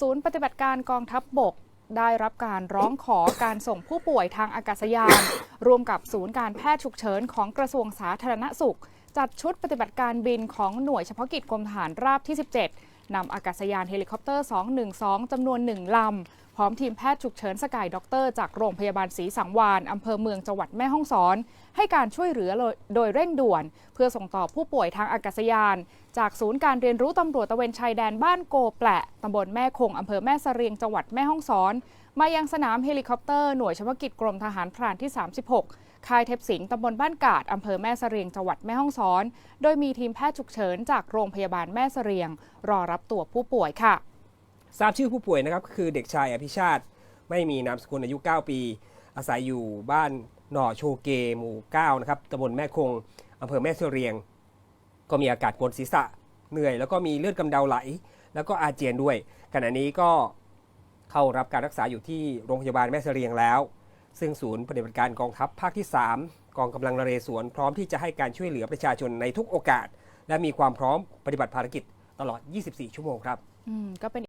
ศูนย์ปฏิบัติการกองทัพบบกได้รับการร้องขอการส่งผู้ป่วยทางอากาศยานร่วมกับศูนย์การแพทย์ฉุกเฉินของกระทรวงสาธารณสุข จัดชุดปฏิบัติการบินของหน่วยเฉพาะกิจกรมทหารราบที่ 17 นำอากาศยานเฮลิคอปเตอร์ 212 จำนวน 1 ลำ พร้อมทีมแพทย์ฉุกเฉินสกายด็อกเตอร์จากโรงพยาบาลศรีสังวานอำเภอเมืองจังหวัดแม่ฮ่องสอน ให้การช่วยเหลือโดยเร่งด่วน เพื่อส่งต่อผู้ป่วยทางอากาศยาน จากศูนย์การเรียนรู้ตำรวจตะเวนชายแดนบ้านโกแปละตำบลแม่คงอำเภอแม่เสรียงจังหวัดแม่ฮ่องสอน มายังสนามเฮลิคอปเตอร์หน่วยเฉพาะกิจกรมทหารพรานที่ 36 ค่ายเทพสิงห์ตำบลบ้านกาดอำเภอแม่เสรียงจังหวัดแม่ฮ่องสอน โดยมีทีมแพทย์ฉุกเฉินจากโรงพยาบาลแม่เสรียง รอรับตัวผู้ป่วยค่ะ ทราบชื่อผู้ป่วยนะครับก็คือเด็กชายอภิชาติ ไม่มีนามสกุลอายุ 9 ปี อาศัยอยู่บ้านหน่อโชเกหมู่9นะครับตำบลแม่คงอำเภอแม่เสรียง ก็มีอากาศปวดศีรษะเหนื่อย แล้วก็มีเลือดกำเดาไหล แล้วก็อาเจียนด้วยขณะนี้ก็เข้ารับการรักษาอยู่ที่โรงพยาบาลแม่เสรียงแล้ว ซึ่งศูนย์ปฏิบัติการกองทัพภาคที่ 3 กองกำลังนเรศวรพร้อมที่จะให้การช่วยเหลือประชาชนในทุกโอกาส และมีความพร้อมปฏิบัติภารกิจตลอด 24 ชั่วโมงครับอืมก็เป็น